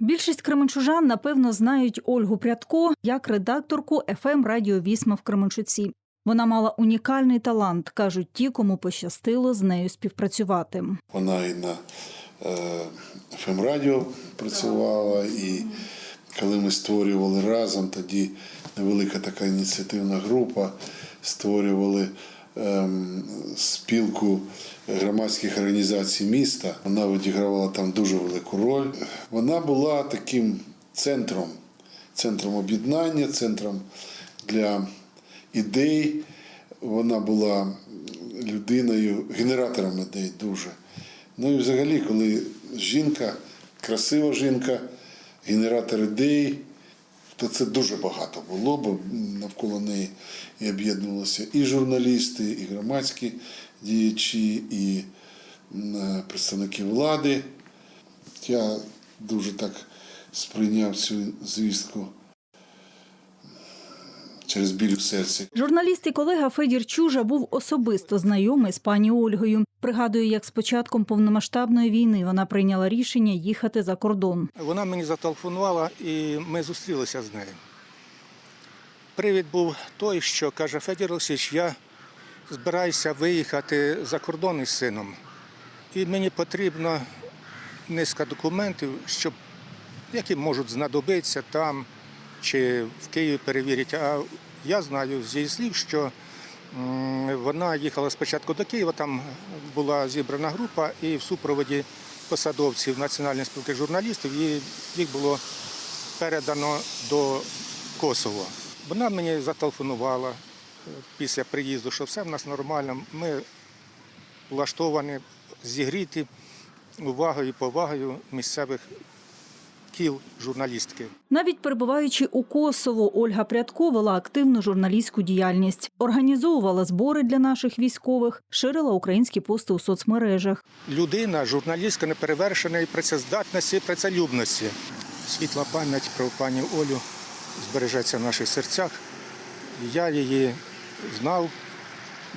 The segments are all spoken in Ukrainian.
Більшість кременчужан напевно знають Ольгу Прядко як редакторку ФМ Радіо Вісма в Кременчуці. Вона мала унікальний талант, кажуть ті, кому пощастило з нею співпрацювати. Вона і на ФМ Радіо працювала, і коли ми створювали разом, тоді невелика така ініціативна група, створювали ем, спілку громадських організацій міста. Вона відігравала там дуже велику роль. Вона була таким центром, центром об'єднання, центром для ідей. Вона була людиною, генератором ідей дуже. Ну і взагалі, коли жінка, красива жінка, генератор ідей, то це дуже багато було, бо навколо неї і об'єднувалися і журналісти, і громадські діячі, і представники влади. Я дуже так сприйняв цю звістку через біль в серці. Журналіст і колега Федір Чужа був особисто знайомий з пані Ольгою. Пригадую, як з початком повномасштабної війни вона прийняла рішення їхати за кордон. Вона мені зателефонувала і ми зустрілися з нею. Привід був той, що каже Федір Олексійович, я збираюся виїхати за кордон із сином. І мені потрібно низка документів, щоб, які можуть знадобитися там чи в Києві перевірити. А я знаю з її слів, що вона їхала спочатку до Києва, там була зібрана група, і в супроводі посадовців Національної спілки журналістів їх було передано до Косово. Вона мені зателефонувала е, після приїзду, що все в нас нормально. Ми влаштовані, зігріті увагою і повагою місцевих кіл журналістки. Навіть перебуваючи у Косово, Ольга Прядко вела активну журналістську діяльність, організовувала збори для наших військових, ширила українські пости у соцмережах. Людина, журналістка неперевершеної працездатності і працелюбності. Світла пам'ять про пані Олю збережеться в наших серцях. Я її знав,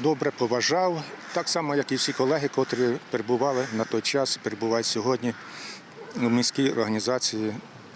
добре поважав, так само, як і всі колеги, котрі перебували на той час, перебувають сьогодні у міській організації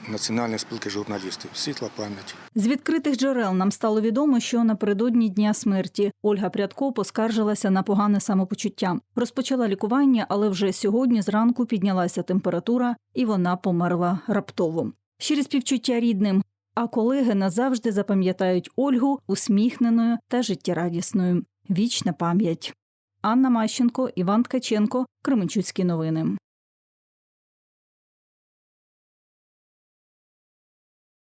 Національної спілки журналістів. Світла пам'ять. З відкритих джерел нам стало відомо, що напередодні дня смерті Ольга Прядко поскаржилася на погане самопочуття. Розпочала лікування, але вже сьогодні зранку піднялася температура, і вона померла раптово. Щирі співчуття рідним. А колеги назавжди запам'ятають Ольгу усміхненою та життєрадісною. Вічна пам'ять. Анна Мащенко, Іван Ткаченко, Кременчуцькі новини.